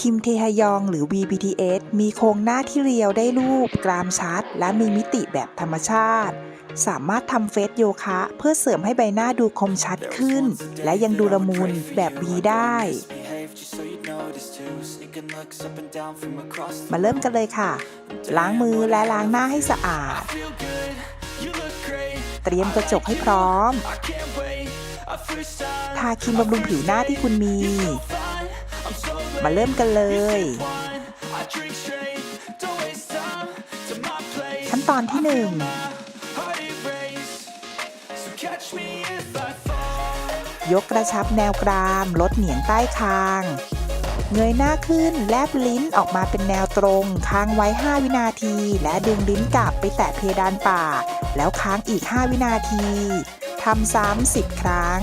คิมเทฮยองหรือ VBTS มีโครงหน้าที่เรียวได้รูป กรามชัด และมีมิติแบบธรรมชาติ สามารถทำเฟซโยคะ เพื่อเสริมให้ใบหน้าดูคมชัดขึ้น และยังดูละมุนแบบวีได้ มาเริ่มกันเลยค่ะ ล้างมือและล้างหน้าให้สะอาด เตรียมกระจกให้พร้อม ทาครีมบำรุงผิวหน้าที่คุณมี มาเริ่มกันเลย ขั้นตอนที่1ยกกระชับแนวกรามลดเหนียงใต้คาง เงยหน้าขึ้นแลบลิ้นออกมาเป็นแนวตรง ค้างไว้ 5 วินาที และดึงลิ้นกลับไปแตะเพดานปากแล้วค้างอีก 5 วินาทีทำซ้ำ10 ครั้ง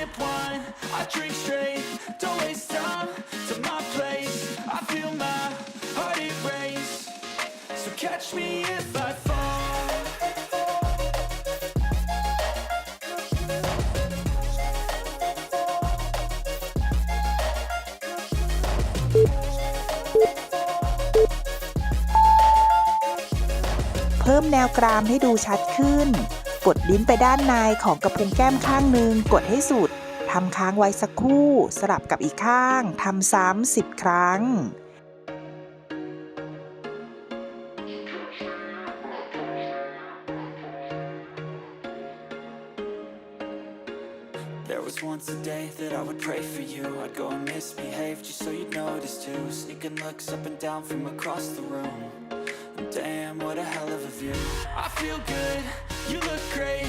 Sip wine, I drink straight. Don't waste time to my place. I feel my heart erase. So catch me if I fall. เพิ่มแนวกรามให้ดูชัดขึ้น กดลิ้นไปด้านในของกระพุ้งแก้มข้างหนึ่งกดให้สุด ทำค้างไว้สักครู่ สลับกับอีกข้างทำซ้ำสิบครั้ง There was once a day that I would pray for you. I'd go and misbehave just so you'd notice too. Sneaking looks up and down from across the room. And damn, what a hell of a view. I feel good, you look great.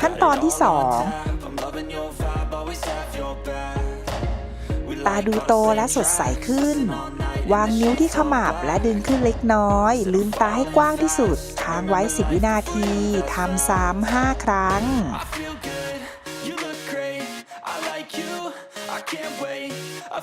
ขั้นตอนที่ 2 ตาดูโตและสดใสขึ้น วางนิ้วที่ขมับและดึงขึ้นเล็กน้อย ลืมตาให้กว้างที่สุดค้างไว้ 10 วินาทีทำซ้ำ5ครั้ง I can't wait. Our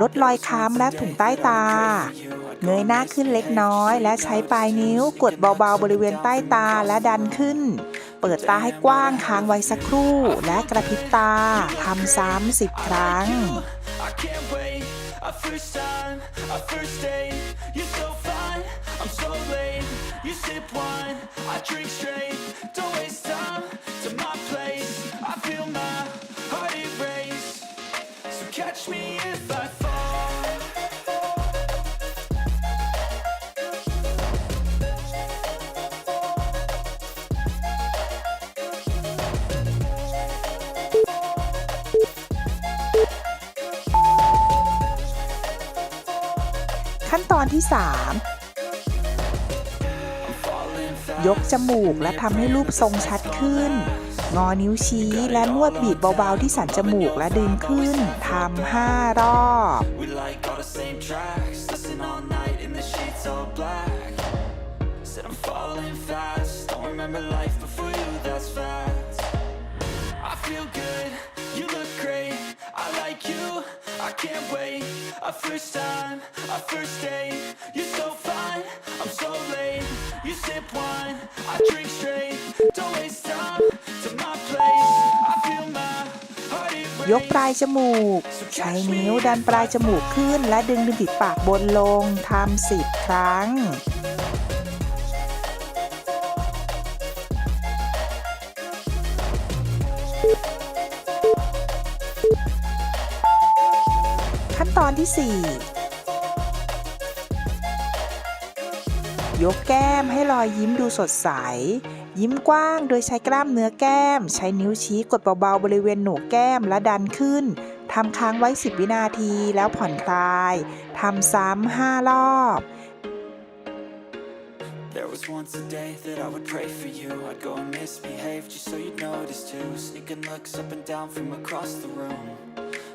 ลดรอยค้ำและถุงใต้ตา เงยหน้าขึ้นเล็กน้อย และใช้ปลายนิ้วกดเบาๆบริเวณใต้ตาและดันขึ้น เปิดตาให้กว้างค้างไว้สักครู่ และกระพริบตาทำซ้ำสิบครั้ง I can't wait. A first time, a first date. You're so fine, I'm so late. You sip wine, I drink straight. Don't waste time to my place. I feel ขั้นตอนที่ 3 ยกจมูกและทำให้รูปทรงชัดขึ้น งอนิ้วชี้และนวดบีบเบาๆที่สันจมูกและดึงขึ้นทำห้ารอบ We like all the same tracks. Listen all night in the sheets all black. Said I'm falling fast. Don't remember life before you, that's facts. I feel good, you look great. I like you, I can't wait. A first time, a first date. You're so fine, I'm so late. You sip wine, I drink straight. Don't waste time ยกปลายจมูก ใช้นิ้วดันปลายจมูกขึ้น และดึงริมฝีปากบนลงทำสิบครั้ง ขั้นตอนที่ 4 ยกแก้มให้รอยยิ้มดูสดใส ยิ้มกว้างโดยใช้กล้ามเนื้อแก้ม ใช้นิ้วชี้กดเบาๆบริเวณโหนกแก้มและดันขึ้นทำค้างไว้ 10 วินาทีแล้วผ่อนคลายทำซ้ำ5รอบ There was once a day that I would pray for you. I'd go and misbehave just so you'd notice too. Sneaking looks up and down from across the room.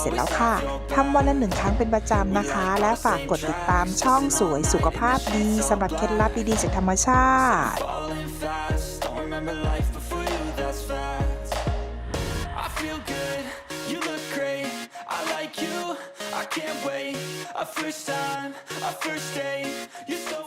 เสร็จ always แล้วค่ะ have your ทำวันละหนึ่งครั้งเป็นประจำนะคะ และฝากกดติดตามช่องสวยสุขภาพดีสำหรับเคล็ดลับดีๆจากธรรมชาติ Falling fast, don't remember life before you, that's facts. I feel good, you look great. I like you, I can't wait. A first time, a first date. You're so